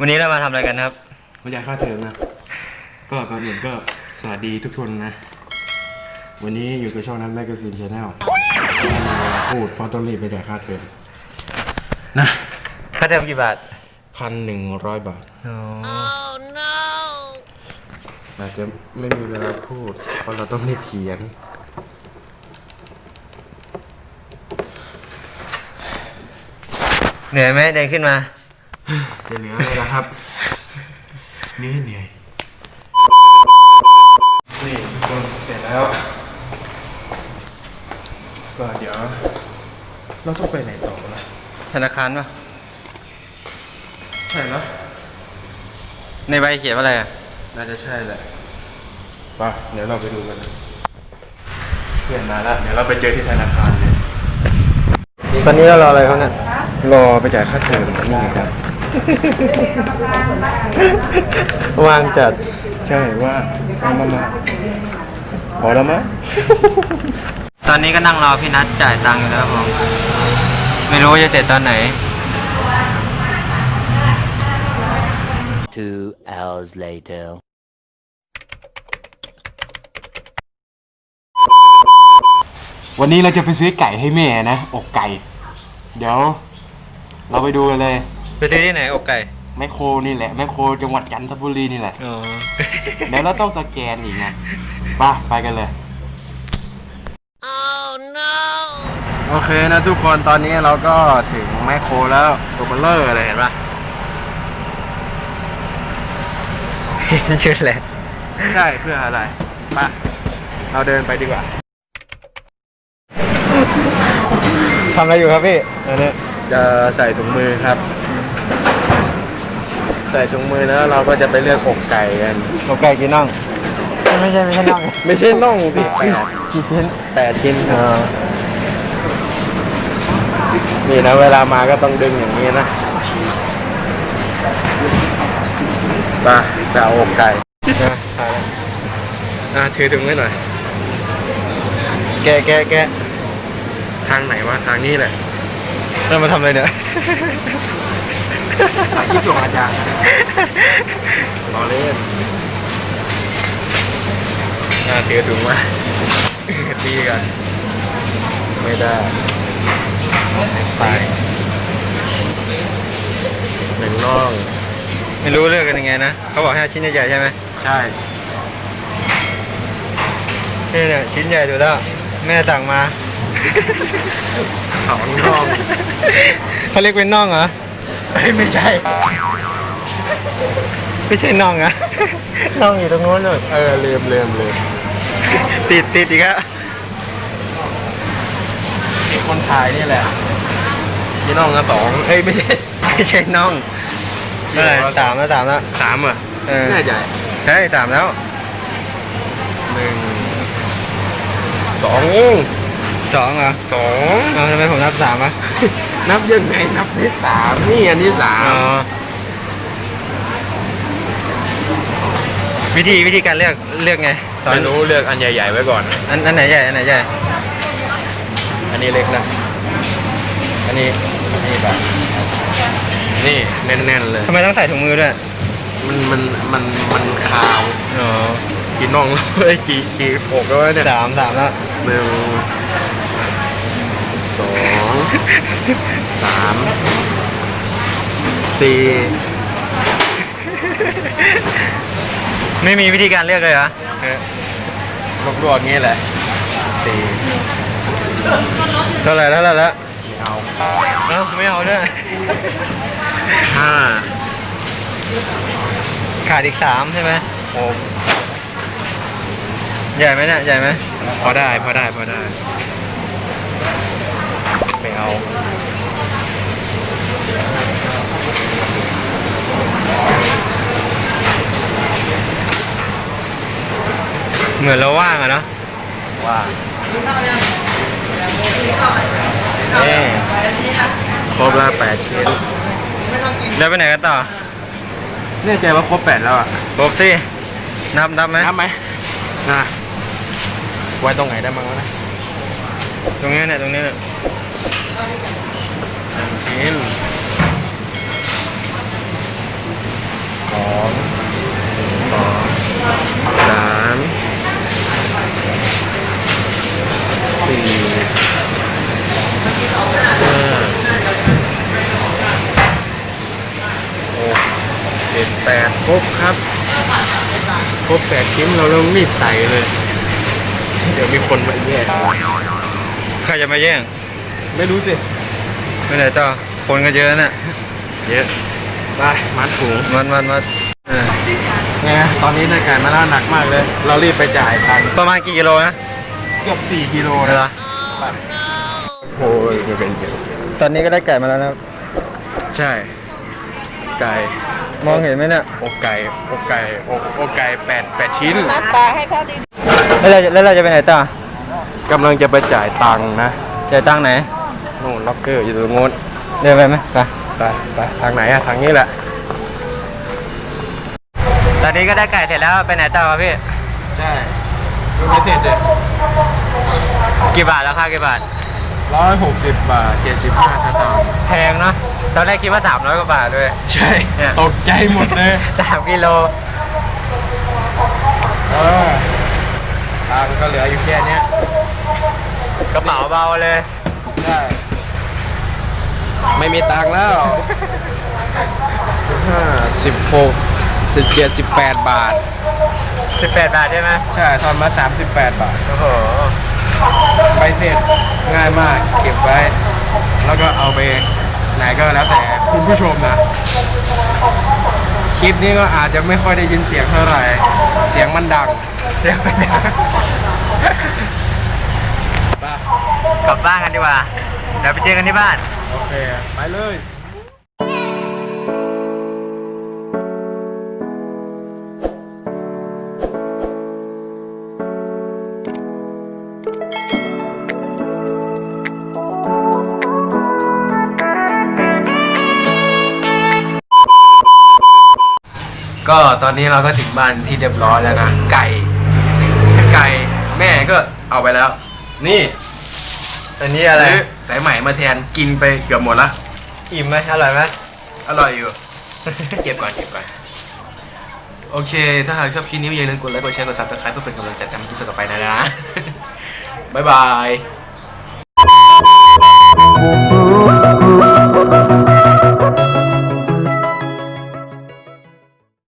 วันนี้เรามาทำอะไรกันครับไม่จ่ายค่าเทอมนะ ก็ก่อนอื่นก็สวัสดีทุกคนนะ วันนี้อยู่กับช่องนั้นแมกกาซีนชาแนลพูดเพราะต้องรีบไปจ่ายค่าเทอมนะค่าเทอมกี่บาทพันหนึ่งร้อยบาทอ๋ออาจจะไม่มีเวลาพูด เพราะเราต้องรีบเขียน เหนื่อยไหมเดินขึ้นมา จะเหลืออะไรล่ะครับเหนื่อยเหนื่อยนี่ทุกคนเสร็จแล้ว ก็เดี๋ยว เราต้องไปไหนต่อล่ะธนาคารปะใช่เนอะในใบเขียนว่าอะไรอะ น่าจะใช่แหละไป่ะเดี๋ยวเราไปดูกันนะเพื่อนมาแล้วเดี๋ยวเราไปเจอที่ธนาคารเลย ตอนนี้เรารออะไรเขาเนี่ย รอไปจ่ายค่าเทอมนี่ไงครับ วางจัด ใช่ว่าเอามามาพอแล้วมั้ยตอนนี้ก็นั่งรอพี่นัทจ่ายตังค์อยู่แล้วครับผมไม่รู้ว่าจะเสร็จตอนไหน Two hours later. วันนี้เราจะไปซื้อไก่ให้แม่นะ อกไก่ เดี๋ยว เราไปดูกันเลย ไปซื้อที่ไหนอกไก่ แมคโครนี่แหละแมคโครจังหวัดจันทบุรีนี่แหละ อ๋อ เดี๋ยวเราต้องสแกนอีกนะไปไปกันเลย โอเคนะทุกคนตอนนี้เราก็ถึงแมคโครแล้วตัวเบลเลอร์เลยเห็นปะชื่ออะไรใช่เพื่ออะไรไปเราเดินไปดีกว่า ทำอะไรอยู่ครับพี่ตอนนี้จะใส่ถุงมือครับ ใส่ถุงมือแล้วเราก็จะไปเลือกอกไก่กันอกไก่กี่น่อง ไม่ใช่ไม่ใช่น่องไม่ใช่น่องสิแปดกี่ชิ้นแปดชิ้นอ๋อนี่นะเวลามาก็ต้องดึงอย่างนี้นะไปไปเอาอกไก่นะถ่ายแล้วอะถือถุงไว้หน่อย แกะแกะแกะทางไหนวะทางนี้แหละเรามาทำอะไรเนี่ย ถ่ายคลิปของอาจารย์รอเล่นอะถือถุงมาตีกัน ไม่ได้ไปหนึ่งน่อง ไม่รู้เลือกกันยังไงนะ เขาบอกให้เอาชิ้นใหญ่ๆใช่ไหม ใช่นี่เนี่ยชิ้นใหญ่ดูแล้ว แม่สั่งมาสองน่องเขาเรียกเป็นน่องเหรอ เฮ้ยไม่ใช่ ไม่ใช่น่องอะน่องอยู่ตรงโน้นเลยเออลืมลืมลืมติดติดอีกแล้วคนถ่ายนี่แหละพี่น้องละสองเอ้ยไม่ใช่ไม่ใช่น่องเท่าไหร่สามแล้วสามแล้วสามอะเออแน่ใจใช่สามแล้วหนึ่งสอง สองเหรอสองเอาทำไมผมนับสามอะนับยังไงนับที่สามนี่อันที่สาอ๋มอวิธีวิธีการเลือกเลือกไงตอนไม่รู้เลือกอันใหญ่ๆไว้ก่อน อันอันไหนใหญ่อันไหนใหญ่อันนี้เล็กนะอันนี้นี่แบบนี่แน่นๆเลย ทำไมต้องใส่ถุงมือด้วย มันมันมันมันคาวอ๋อ กี่น่องแล้วเอ้ยกี่กี่อกแล้ววะเนี่ยสามสามแล้วหนึ่ง สองสามสี่ไม่มีวิธีการเลือกเลยเหรอรวบๆอย่างนี้แหละสี่เท่าไหร่เท่าไหร่แล้วไม่เอาเอ้าไม่เอาด้วยห้าขาดอีกสามใช่ไหมหกใหญ่ไหมเนี่ยใหญ่ไหมพอได้พอได้พอได้ไม่ เอา เหมือนเราว่างอะเนาะว่าเอ้ครบแล้วแปดชิ้นแล้วไปไหนกันต่อแน่ใจว่าครบแปดแล้วอะครบสินับนับไหมนับไหมนะไว้ตรงไหนได้บ้างวะนะตรงนี้เนี่ยตรงนี้เนี่ย หนึ่งชิ้นสองสองสามสี่ห้าหกเจ็ดแปดครบครับ ครบแปดชิ้นเราเริ่มมีดใส่เลย เดี๋ยวมีคนมาแย่ง ใครจะมาแย่ง ไม่รู้สิไม่ไหนต่อคนก็เยอะน่ะเยอะไปมัดถุงมันมันมันเออไงตอนนี้ได้ไก่มาแล้วหนักมากเลย เรารีบไปจ่ายตังค์ประมาณกี่กิโลนะเกือบ4กิโลเหรนะอโอ้ยไม่เป็นเยอะตอนนี้ก็ได้ไก่มาแล้วนะครับใช่ ไก่มองเห็นไหมเนี่ยอกไก่อกไก่อกอกไก่แปดแปดชิ้นรัดปลาให้เขาดีแล้วเราจะแล้วเราจะไปไหนต่อกำลังจะไปจ่ายตังค์นะจ่ายตังค์ไหน นู่นล็อกเกอร์อยู่ตรงโน้นเดินไปไหมไปไปไปทางไหนอะทางนี้แหละ ตอนนี้ก็ได้ไก่เสร็จแล้วไปไหนต่อครับพี่ ใช่ดูไม่เสร็จเลยกี่บาทแล้วค่ากี่บาท ร้อยหกสิบบาทเจ็ดสิบห้าสตางค์แพงเนาะตอนแรกคิดว่าสามร้อยกว่าบาทด้วย ใช่ เนี่ย ตกใจหมดเลยสามกิโลเออตังค์ก็เหลืออยู่แค่เนี้ยกระเป๋าเบาเลยใช่ ไม่มีตังค์แล้วห้าสิบหกสิบเจ็ดสิบแปดบาท 18 บาทใช่ไหมใช่ทอนมาสามสิบแปดบาท โอ้โห ไปเสร็จง่ายมากเก็บไว้ แล้วก็เอาไปไหนก็แล้วแต่คุณผู้ชมนะ คลิปนี้ก็อาจจะไม่ค่อยได้ยินเสียงเท่าไหร่ เสียงมันดังเดี๋ยวเดี๋ยวกลับบ้านกันดีกว่า เดี๋ยวไปเจอกันที่บ้าน โอเค ไปเลยก็ตอนนี้เราก็ถึงบ้านที่เรียบร้อยแล้วนะ ไก่ ไก่แม่ก็เอาไปแล้ว นี่ อันนี้อะไร ซื้อสายใหม่มาแทนกินไปเกือบหมดละ อิ่มไหมอร่อยไหม อร่อยอยู่ เก็บก่อนเก็บก่อน โอเค ถ้าหากชอบคลิปนี้อย่าลืมกดไลค์ กดแชร์ กดซับสไครป์เพื่อเป็นกำลังใจในคลิปต่อไปนะนะ บ๊ายบาย